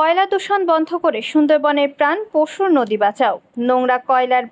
কয়লা দূষণ বন্ধ করে সুন্দরবনের প্রাণ পশুর নদী বাঁচাও। নোংরা কয়লার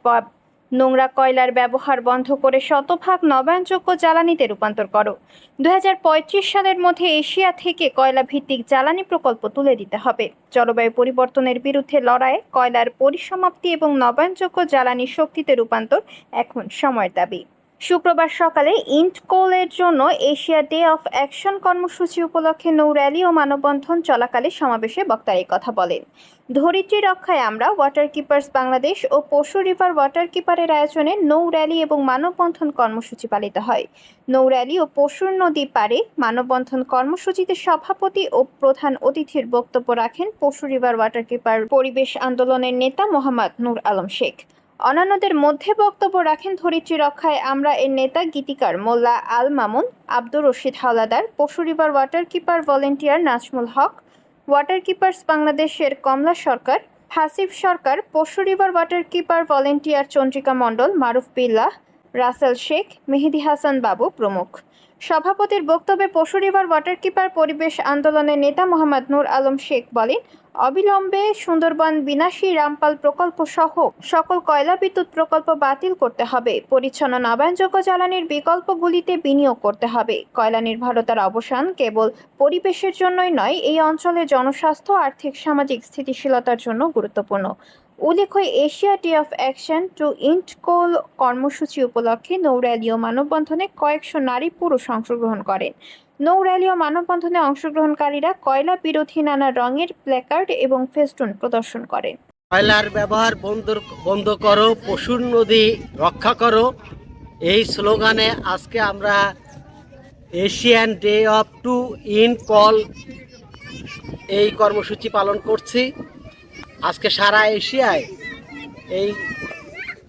নোংরা কয়লার ব্যবহার বন্ধ করে শতভাগ নবায়নযোগ্য জ্বালানিতে রূপান্তর করো। দুই হাজার পঁয়ত্রিশ সালের মধ্যে এশিয়া থেকে কয়লা ভিত্তিক জ্বালানি প্রকল্প তুলে দিতে হবে। জলবায়ু পরিবর্তনের বিরুদ্ধে লড়াইয়ে কয়লার পরিসমাপ্তি এবং নবায়নযোগ্য জ্বালানি শক্তিতে রূপান্তর এখন সময়ের দাবি। শুক্রবার সকালে ইন্টকোলের জন্য এশিয়া ডে অফ অ্যাকশন কর্মসূচি উপলক্ষে নৌ র্যালি ও মানববন্ধন চলাকালে সমাবেশে বক্তারা কথা বলেন। ধরিত্রী রক্ষায় আমরা ওয়াটার কিপার্স বাংলাদেশ ও পশু রিভার ওয়াটার কিপারের আয়োজনে নৌ র্যালি এবং মানববন্ধন কর্মসূচি পালিত হয়। নৌ র্যালি ও পশুর নদী পারে মানববন্ধন কর্মসূচিতে সভাপতি ও প্রধান অতিথির বক্তব্য রাখেন পশু রিভার ওয়াটার কিপার পরিবেশ আন্দোলনের নেতা মোহাম্মদ নূর আলম শেখ। অন্যান্যদের মধ্যে বক্তব্য রাখেন ধরিত্রী রক্ষায়। আমরা এর নেতা, গীতিকার মোল্লা Al Mamun, Abdur Rashid Howlader, Pashu river water keeper volunteer Nazmul Haque, water keepers বাংলাদেশের Kamala Sarkar, Hasif Sarkar, Pashu river water keeper volunteer Chandrika Mondal, Maruf Billah Rasel Sheikh, Mehedi Hasan Babu প্রমুখ। সভাপতির বক্তব্যে পশু রিভার ওয়াটার কিপার পরিবেশ আন্দোলনের নেতা মোহাম্মদ নূর আলম শেখ বলেন, অবিলম্বে সুন্দরবন বিনাশী রামপাল প্রকল্প সহ সকল কয়লা বিদ্যুৎ প্রকল্প বাতিল করতে হবে। পরিচ্ছন্ন নবায়নযোগ্য জ্বালানির বিকল্পগুলিতে বিনিয়োগ করতে হবে। কয়লা নির্ভরতার অবসান কেবল পরিবেশের জন্যই নয়, এই অঞ্চলের জনস্বাস্থ্য, আর্থিক, সামাজিক স্থিতিশীলতার জন্য গুরুত্বপূর্ণ। উল্লেখ্য, Asia day of action to end coal কর্মসূচি উপলক্ষে নৌ র্যালি ও মানববন্ধনে কয়েকশো নারী পুরুষ অংশগ্রহণ করেন। নৌ র্যালি ও মানববন্ধনে অংশগ্রহণকারীরা কয়লা বিরোধী নানা রঙের প্ল্যাকার্ড এবং ফেস্টুন প্রদর্শন করেন। কয়লার ব্যবহার বন্ধ বন্ধ করো, পশুর নদী রক্ষা করো। এই স্লোগানে আজকে আমরা Asian day of to end coal এই কর্মসূচি পালন করছি। আজকে সারা এশিয়ায় এই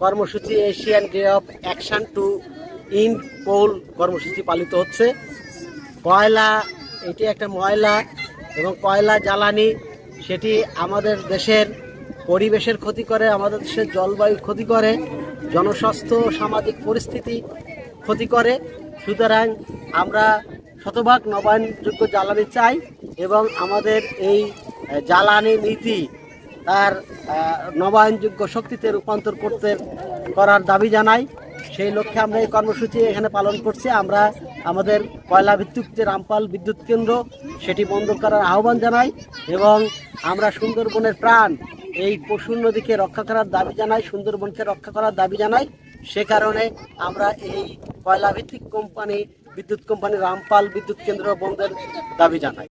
কর্মসূচি Asian day of action to end coal কর্মসূচি পালিত হচ্ছে। কয়লা এটি একটা ময়লা এবং কয়লা জ্বালানি, সেটি আমাদের দেশের পরিবেশের ক্ষতি করে, আমাদের দেশের জলবায়ু ক্ষতি করে, জনস্বাস্থ্য সামাজিক পরিস্থিতি ক্ষতি করে। সুতরাং আমরা শতভাগ নবায়নযোগ্য জ্বালানি চাই এবং আমাদের এই জ্বালানি নীতি তার নবায়নযোগ্য শক্তিতে রূপান্তর করতে, করার দাবি জানাই। সেই লক্ষ্যে আমরা এই কর্মসূচি এখানে পালন করছি। আমরা আমাদের কয়লা ভিত্তিক যে রামপাল বিদ্যুৎ কেন্দ্র, সেটি বন্ধ করার আহ্বান জানাই এবং আমরা সুন্দরবনের প্রাণ এই পশুর নদীকে রক্ষা করার দাবি জানাই, সুন্দরবনকে রক্ষা করার দাবি জানাই। সে কারণে আমরা এই কয়লা ভিত্তিক কোম্পানি, বিদ্যুৎ কোম্পানি রামপাল বিদ্যুৎ কেন্দ্র বন্ধের দাবি জানাই।